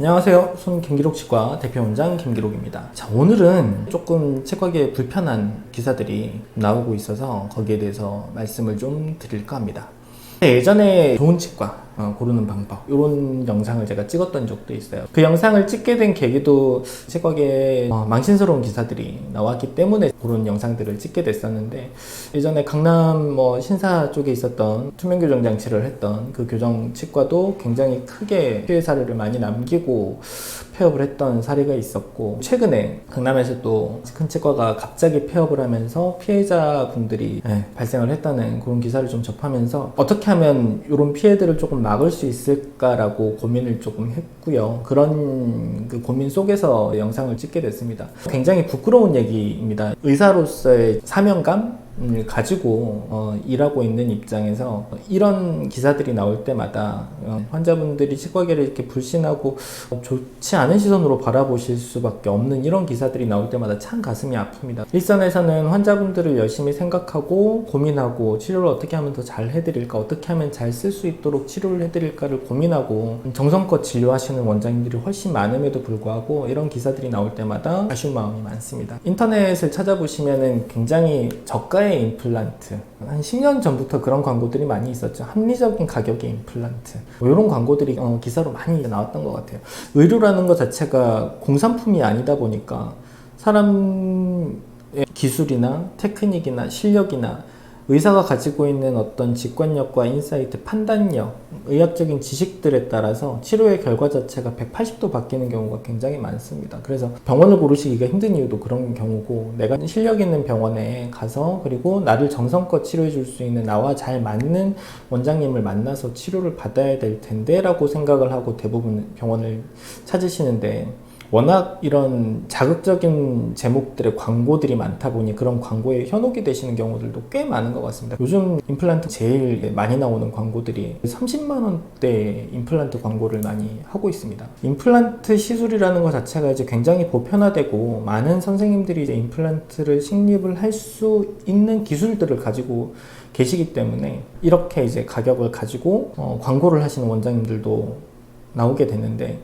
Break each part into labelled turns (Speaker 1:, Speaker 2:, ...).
Speaker 1: 안녕하세요. 손 김기록 치과 대표원장 김기록입니다. 자, 오늘은 조금 치과계에 불편한 기사들이 나오고 있어서 거기에 대해서 말씀을 좀 드릴까 합니다. 예전에 좋은 치과 어, 고르는 방법 이런 영상을 제가 찍었던 적도 있어요. 그 영상을 찍게 된 계기도 치과계에 어, 망신스러운 기사들이 나왔기 때문에 그런 영상들을 찍게 됐었는데 예전에 강남 뭐 신사 쪽에 있었던 투명 교정 장치를 했던 그 교정 치과도 굉장히 크게 피해 사례를 많이 남기고 폐업을 했던 사례가 있었고 최근에 강남에서 또 큰 치과가 갑자기 폐업을 하면서 피해자 분들이 예, 발생을 했다는 그런 기사를 좀 접하면서 어떻게 하면 이런 피해들을 조금 막을 수 있을까라고 고민을 조금 했고요. 그런 그 고민 속에서 영상을 찍게 됐습니다. 굉장히 부끄러운 얘기입니다. 의사로서의 사명감 을 가지고 어, 일하고 있는 입장에서 이런 기사들이 나올 때마다 어, 환자분들이 치과계를 이렇게 불신하고 어, 좋지 않은 시선으로 바라보실 수밖에 없는 이런 기사들이 나올 때마다 참 가슴이 아픕니다. 일선에서는 환자분들을 열심히 생각하고 고민하고 치료를 어떻게 하면 더 잘 해드릴까 어떻게 하면 잘 쓸 수 있도록 치료를 해드릴까를 고민하고 정성껏 진료하시는 원장님들이 훨씬 많음에도 불구하고 이런 기사들이 나올 때마다 아쉬운 마음이 많습니다. 인터넷을 찾아보시면은 굉장히 저가의 임플란트 한 10년 전부터 그런 광고들이 많이 있었죠. 합리적인 가격의 임플란트 뭐 이런 광고들이 어, 기사로 많이 나왔던 것 같아요. 의료라는 것 자체가 공산품이 아니다 보니까 사람의 기술이나 테크닉이나 실력이나 의사가 가지고 있는 어떤 직관력과 인사이트, 판단력, 의학적인 지식들에 따라서 치료의 결과 자체가 180도 바뀌는 경우가 굉장히 많습니다. 그래서 병원을 고르시기가 힘든 이유도 그런 경우고 내가 실력 있는 병원에 가서 그리고 나를 정성껏 치료해 줄 수 있는 나와 잘 맞는 원장님을 만나서 치료를 받아야 될 텐데 라고 생각을 하고 대부분 병원을 찾으시는데 워낙 이런 자극적인 제목들의 광고들이 많다 보니 그런 광고에 현혹이 되시는 경우들도 꽤 많은 것 같습니다. 요즘 임플란트 제일 많이 나오는 광고들이 30만 원대 임플란트 광고를 많이 하고 있습니다. 임플란트 시술이라는 것 자체가 이제 굉장히 보편화되고 많은 선생님들이 이제 임플란트를 식립을 할 수 있는 기술들을 가지고 계시기 때문에 이렇게 이제 가격을 가지고 어, 광고를 하시는 원장님들도 나오게 되는데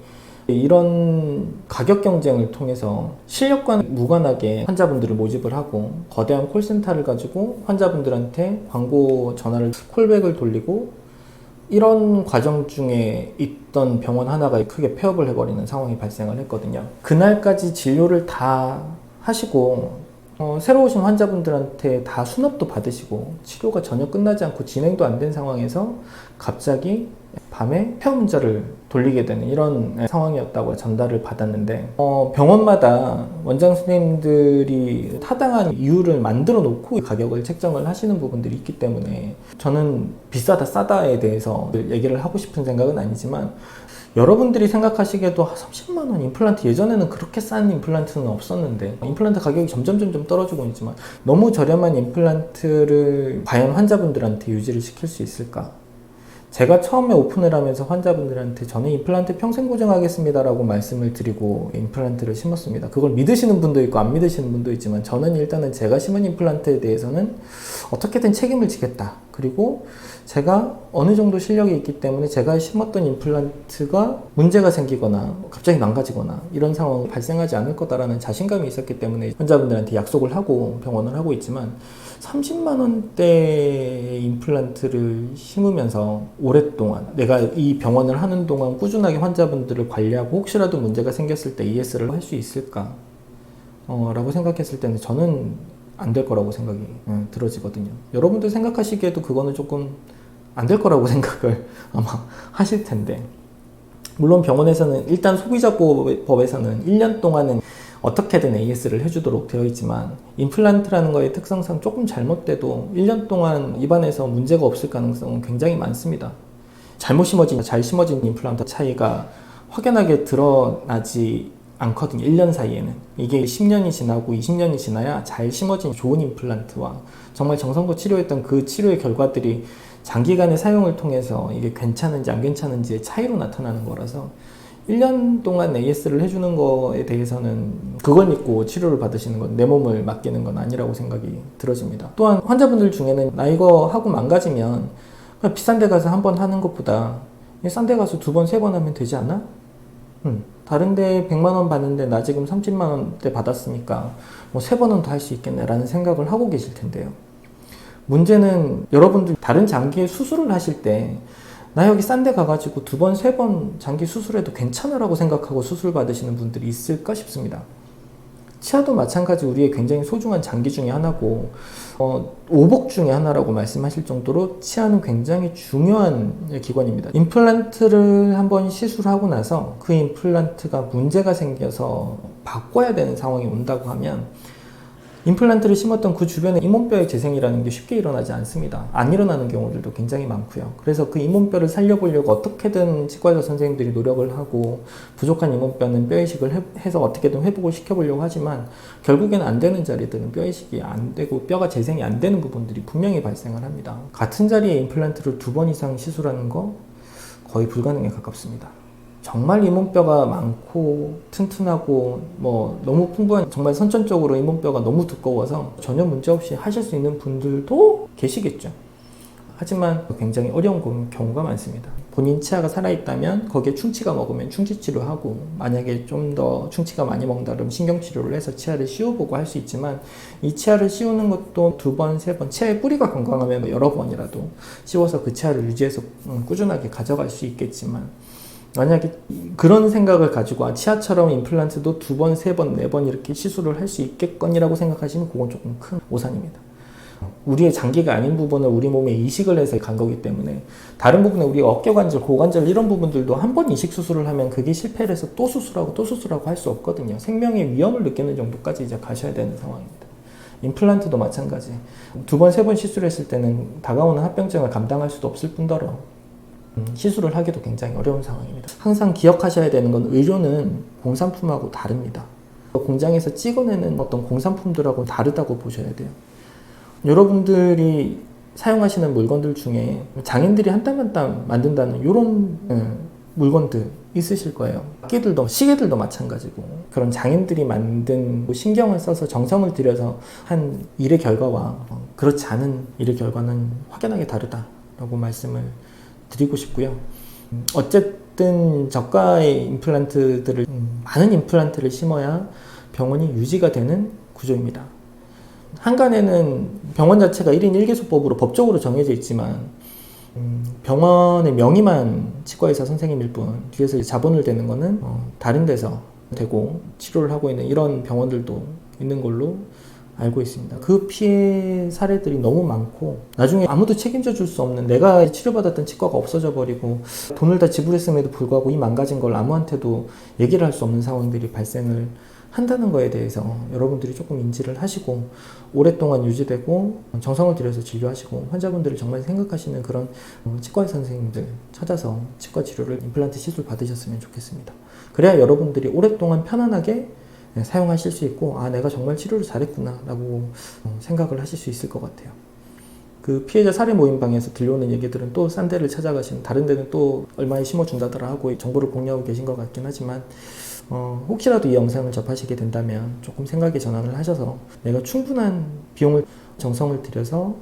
Speaker 1: 이런 가격 경쟁을 통해서 실력과 무관하게 환자분들을 모집을 하고 거대한 콜센터를 가지고 환자분들한테 광고 전화를 콜백을 돌리고 이런 과정 중에 있던 병원 하나가 크게 폐업을 해버리는 상황이 발생을 했거든요. 그날까지 진료를 다 하시고 어, 새로 오신 환자분들한테 다 수납도 받으시고 치료가 전혀 끝나지 않고 진행도 안 된 상황에서 갑자기 밤에 폐업 문자를 돌리게 되는 이런 상황이었다고 전달을 받았는데 어, 병원마다 원장 선생님들이 타당한 이유를 만들어 놓고 가격을 책정을 하시는 부분들이 있기 때문에 저는 비싸다 싸다에 대해서 얘기를 하고 싶은 생각은 아니지만 여러분들이 생각하시기에도 30만 원 임플란트 예전에는 그렇게 싼 임플란트는 없었는데 임플란트 가격이 점점 점점 떨어지고 있지만 너무 저렴한 임플란트를 과연 환자분들한테 유지를 시킬 수 있을까? 제가 처음에 오픈을 하면서 환자분들한테 저는 임플란트 평생 고정하겠습니다라고 말씀을 드리고 임플란트를 심었습니다. 그걸 믿으시는 분도 있고 안 믿으시는 분도 있지만 저는 일단은 제가 심은 임플란트에 대해서는 어떻게든 책임을 지겠다. 그리고 제가 어느 정도 실력이 있기 때문에 제가 심었던 임플란트가 문제가 생기거나 갑자기 망가지거나 이런 상황이 발생하지 않을 거다라는 자신감이 있었기 때문에 환자분들한테 약속을 하고 병원을 하고 있지만 30만 원대 임플란트를 심으면서 오랫동안 내가 이 병원을 하는 동안 꾸준하게 환자분들을 관리하고 혹시라도 문제가 생겼을 때 ES를 할 수 있을까? 어, 라고 생각했을 때는 저는 안 될 거라고 생각이 어, 들어지거든요. 여러분들 생각하시기에도 그거는 조금 안 될 거라고 생각을 아마 하실 텐데. 물론 병원에서는 일단 소비자법에서는 1년 동안은 어떻게든 AS를 해주도록 되어 있지만 임플란트라는 거의 특성상 조금 잘못돼도 1년 동안 입안에서 문제가 없을 가능성은 굉장히 많습니다. 잘못 심어진, 잘 심어진 임플란트 차이가 확연하게 드러나지 않거든요. 1년 사이에는. 이게 10년이 지나고 20년이 지나야 잘 심어진 좋은 임플란트와 정말 정성껏 치료했던 그 치료의 결과들이 장기간의 사용을 통해서 이게 괜찮은지 안 괜찮은지의 차이로 나타나는 거라서 1년 동안 AS를 해주는 거에 대해서는 그걸 믿고 치료를 받으시는 건 내 몸을 맡기는 건 아니라고 생각이 들어집니다. 또한 환자분들 중에는 나 이거 하고 망가지면 그냥 비싼 데 가서 한 번 하는 것보다 싼 데 가서 두 번, 세 번 하면 되지 않아? 음, 다른데 100만 원 받는데 나 지금 30만 원대 받았으니까 뭐 세 번은 더 할 수 있겠네라는 생각을 하고 계실 텐데요. 문제는 여러분들 다른 장기의 수술을 하실 때 나 여기 싼 데 가가지고 두 번, 세 번 장기 수술해도 괜찮으라고 생각하고 수술 받으시는 분들이 있을까 싶습니다. 치아도 마찬가지 우리의 굉장히 소중한 장기 중에 하나고 어, 오복 중에 하나라고 말씀하실 정도로 치아는 굉장히 중요한 기관입니다. 임플란트를 한번 시술하고 나서 그 임플란트가 문제가 생겨서 바꿔야 되는 상황이 온다고 하면 임플란트를 심었던 그 주변에 잇몸뼈의 재생이라는 게 쉽게 일어나지 않습니다. 안 일어나는 경우들도 굉장히 많고요. 그래서 그 잇몸뼈를 살려보려고 어떻게든 치과의사 선생님들이 노력을 하고 부족한 잇몸뼈는 뼈 이식을 해, 해서 어떻게든 회복을 시켜보려고 하지만 결국에는 안 되는 자리들은 뼈 이식이 안 되고 뼈가 재생이 안 되는 부분들이 분명히 발생을 합니다. 같은 자리에 임플란트를 두 번 이상 시술하는 거 거의 불가능에 가깝습니다. 정말 잇몸뼈가 많고 튼튼하고 뭐 너무 풍부한 정말 선천적으로 잇몸뼈가 너무 두꺼워서 전혀 문제 없이 하실 수 있는 분들도 계시겠죠. 하지만 굉장히 어려운 경우가 많습니다. 본인 치아가 살아있다면 거기에 충치가 먹으면 충치 치료하고 만약에 좀 더 충치가 많이 먹는다 그러면 신경 치료를 해서 치아를 씌워보고 할 수 있지만 이 치아를 씌우는 것도 두 번, 세 번, 치아의 뿌리가 건강하면 뭐 여러 번이라도 씌워서 그 치아를 유지해서 음, 꾸준하게 가져갈 수 있겠지만 만약에 그런 생각을 가지고 아, 치아처럼 임플란트도 두 번, 세 번, 네 번 이렇게 시술을 할 수 있겠거니라고 생각하시면 그건 조금 큰 오산입니다. 우리의 장기가 아닌 부분을 우리 몸에 이식을 해서 간 거기 때문에 다른 부분에 우리 어깨 관절, 고관절 이런 부분들도 한 번 이식 수술을 하면 그게 실패를 해서 또 수술하고 또 수술하고 할 수 없거든요. 생명의 위험을 느끼는 정도까지 이제 가셔야 되는 상황입니다. 임플란트도 마찬가지. 두 번, 세 번 시술했을 때는 다가오는 합병증을 감당할 수도 없을 뿐더러 시술을 하기도 굉장히 어려운 상황입니다. 항상 기억하셔야 되는 건 의료는 공산품하고 다릅니다. 공장에서 찍어내는 어떤 공산품들하고 다르다고 보셔야 돼요. 여러분들이 사용하시는 물건들 중에 장인들이 한 땀 한 땀 만든다는 이런 물건들 있으실 거예요. 악기들도 시계들도 마찬가지고 그런 장인들이 만든 신경을 써서 정성을 들여서 한 일의 결과와 그렇지 않은 일의 결과는 확연하게 다르다라고 말씀을 드리고 싶고요. 어쨌든 저가의 임플란트들을 많은 임플란트를 심어야 병원이 유지가 되는 구조입니다. 한간에는 병원 자체가 1인 1개소법으로 법적으로 정해져 있지만 병원의 명의만 치과의사 선생님일 뿐 뒤에서 자본을 대는 거는 어, 다른 데서 되고 치료를 하고 있는 이런 병원들도 있는 걸로 알고 있습니다. 그 피해 사례들이 너무 많고 나중에 아무도 책임져 줄 수 없는 내가 치료받았던 치과가 없어져 버리고 돈을 다 지불했음에도 불구하고 이 망가진 걸 아무한테도 얘기를 할 수 없는 상황들이 발생을 한다는 거에 대해서 여러분들이 조금 인지를 하시고 오랫동안 유지되고 정성을 들여서 진료하시고 환자분들을 정말 생각하시는 그런 치과 선생님들 찾아서 치과 치료를 임플란트 시술 받으셨으면 좋겠습니다. 그래야 여러분들이 오랫동안 편안하게 네, 사용하실 수 있고 아 내가 정말 치료를 잘했구나 라고 어, 생각을 하실 수 있을 것 같아요. 그 피해자 사례 모임방에서 들려오는 얘기들은 또 싼 데를 찾아가시는 다른 데는 또 얼마에 심어준다더라 하고 정보를 공유하고 계신 것 같긴 하지만 어, 혹시라도 이 영상을 접하시게 된다면 조금 생각의 전환을 하셔서 내가 충분한 비용을 정성을 들여서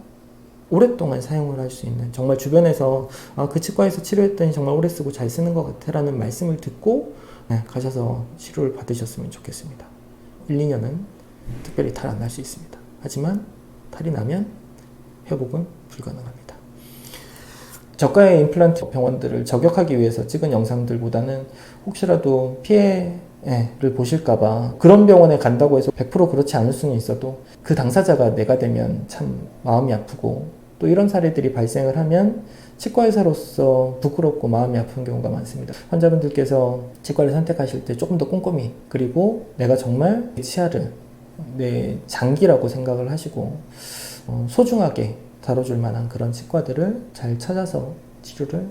Speaker 1: 오랫동안 사용을 할 수 있는 정말 주변에서 아, 그 치과에서 치료했더니 정말 오래 쓰고 잘 쓰는 것 같아 라는 말씀을 듣고 네, 가셔서 치료를 받으셨으면 좋겠습니다. 1, 2년은 특별히 탈 안 날 수 있습니다. 하지만 탈이 나면 회복은 불가능합니다. 저가의 임플란트 병원들을 저격하기 위해서 찍은 영상들보다는 혹시라도 피해를 보실까봐 그런 병원에 간다고 해서 100% 그렇지 않을 수는 있어도 그 당사자가 내가 되면 참 마음이 아프고 또 이런 사례들이 발생을 하면 치과의사로서 부끄럽고 마음이 아픈 경우가 많습니다. 환자분들께서 치과를 선택하실 때 조금 더 꼼꼼히 그리고 내가 정말 치아를 내 장기라고 생각을 하시고 어, 소중하게 다뤄줄 만한 그런 치과들을 잘 찾아서 치료를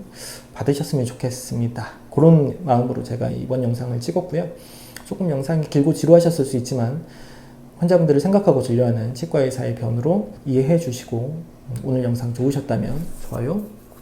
Speaker 1: 받으셨으면 좋겠습니다. 그런 마음으로 제가 이번 영상을 찍었고요. 조금 영상이 길고 지루하셨을 수 있지만 환자분들을 생각하고 진료하는 치과의사의 변으로 이해해 주시고 오늘 영상 좋으셨다면 좋아요,